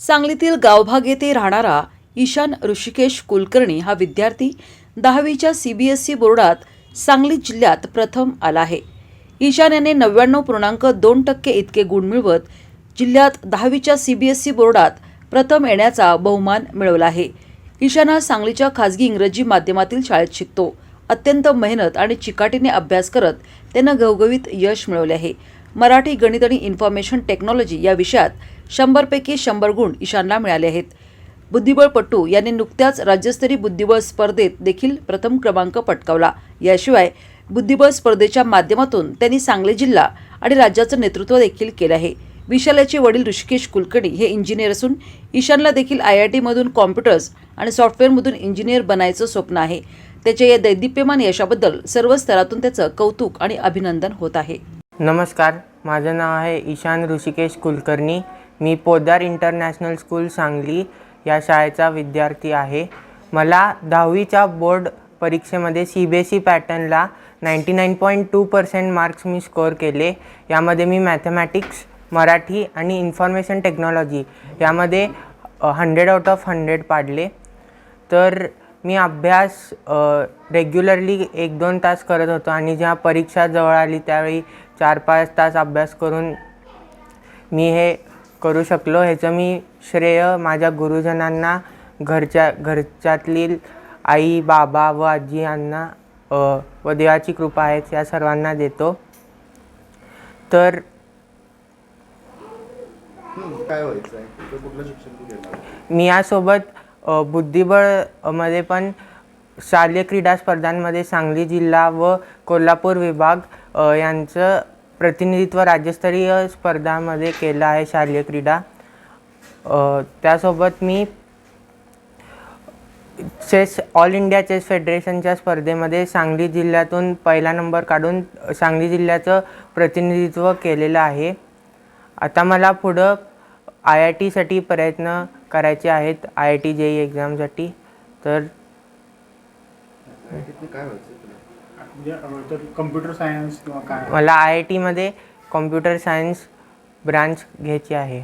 सांगलीतील गावभाग येथे राहणारा ईशान ऋषिकेश कुलकर्णी हा विद्यार्थी दहावीच्या सी बी एस ई बोर्डात सांगली जिल्ह्यात प्रथम आला आहे. ईशान याने नव्याण्णव पूर्णांक दोन टक्के इतके गुण मिळवत जिल्ह्यात दहावीच्या सी बी एस ई बोर्डात प्रथम येण्याचा बहुमान मिळवला आहे. ईशान हा सांगलीच्या खाजगी इंग्रजी माध्यमातील शाळेत शिकतो. अत्यंत मेहनत आणि चिकाटीने अभ्यास करत त्यानं घवघवीत यश मिळवले आहे. मराठी गणित आणि इन्फॉर्मेशन टेक्नॉलॉजी या विषयात शंभरपैकी शंभर गुण ईशानला मिळाले आहेत. बुद्धिबळपटू यांनी नुकत्याच राज्यस्तरीय बुद्धिबळ स्पर्धेत देखील प्रथम क्रमांक पटकावला. याशिवाय बुद्धिबळ स्पर्धेच्या माध्यमातून त्यांनी सांगली जिल्हा आणि राज्याचं नेतृत्व देखील केलं आहे. विशालाचे वडील ऋषिकेश कुलकर्णी हे इंजिनियर असून ईशानला देखील आय आय टीमधून कॉम्प्युटर्स आणि सॉफ्टवेअरमधून इंजिनियर बनायचं स्वप्न आहे. त्याच्या या दैदिप्यमान यशाबद्दल सर्व स्तरातून त्याचं कौतुक आणि अभिनंदन होत आहे. नमस्कार माझं नाव आहे ईशान ऋषिकेश कुलकर्णी. मी पोदार इंटरनॅशनल स्कूल सांगली या शाळेचा विद्यार्थी आहे. मला दहावीच्या बोर्ड परीक्षेमध्ये C B S E पॅटर्नला ninety nine point two percent marks मी स्कोअर केले. यामध्ये मी मॅथमॅटिक्स मराठी आणि इन्फॉर्मेशन टेक्नॉलॉजी यामध्ये हंड्रेड आउट ऑफ हंड्रेड पाडले. तर मी अभ्यास रेग्युलरली एक दोन तास करत होतो आणि जेव्हा परीक्षा जवळ आली त्यावेळी चार पाच तास अभ्यास करून मी हे करू शकलो. ह्याचं मी श्रेय माझ्या गुरुजनांना घरच्या घरच्यातली आई बाबा व आजी यांना व देवाची कृपा आहे या सर्वांना देतो. तर मी यासोबत अ, बुद्धिबळ अ, मध्ये पण शालेय क्रीडा स्पर्धांमध्ये सांगली जिल्हा व कोल्हापूर विभाग यांचं प्रतिनिधित्व राज्यस्तरीय स्पर्धामध्ये केलं आहे शालेय क्रीडा. त्यासोबत मी चेस ऑल इंडिया चेस फेडरेशनच्या स्पर्धेमध्ये सांगली जिल्ह्यातून पहिला नंबर काढून सांगली जिल्ह्याचं प्रतिनिधित्व केलेलं आहे. आता मला पुढं आय आय टीसाठी प्रयत्न करायचे आहेत I I T J E एक्झामसाठी. तर कम्प्युटर सायन्स म्हणजे, किंवा काय? मला आय आय टीमध्ये कॉम्प्युटर सायन्स ब्रांच घ्यायची आहे.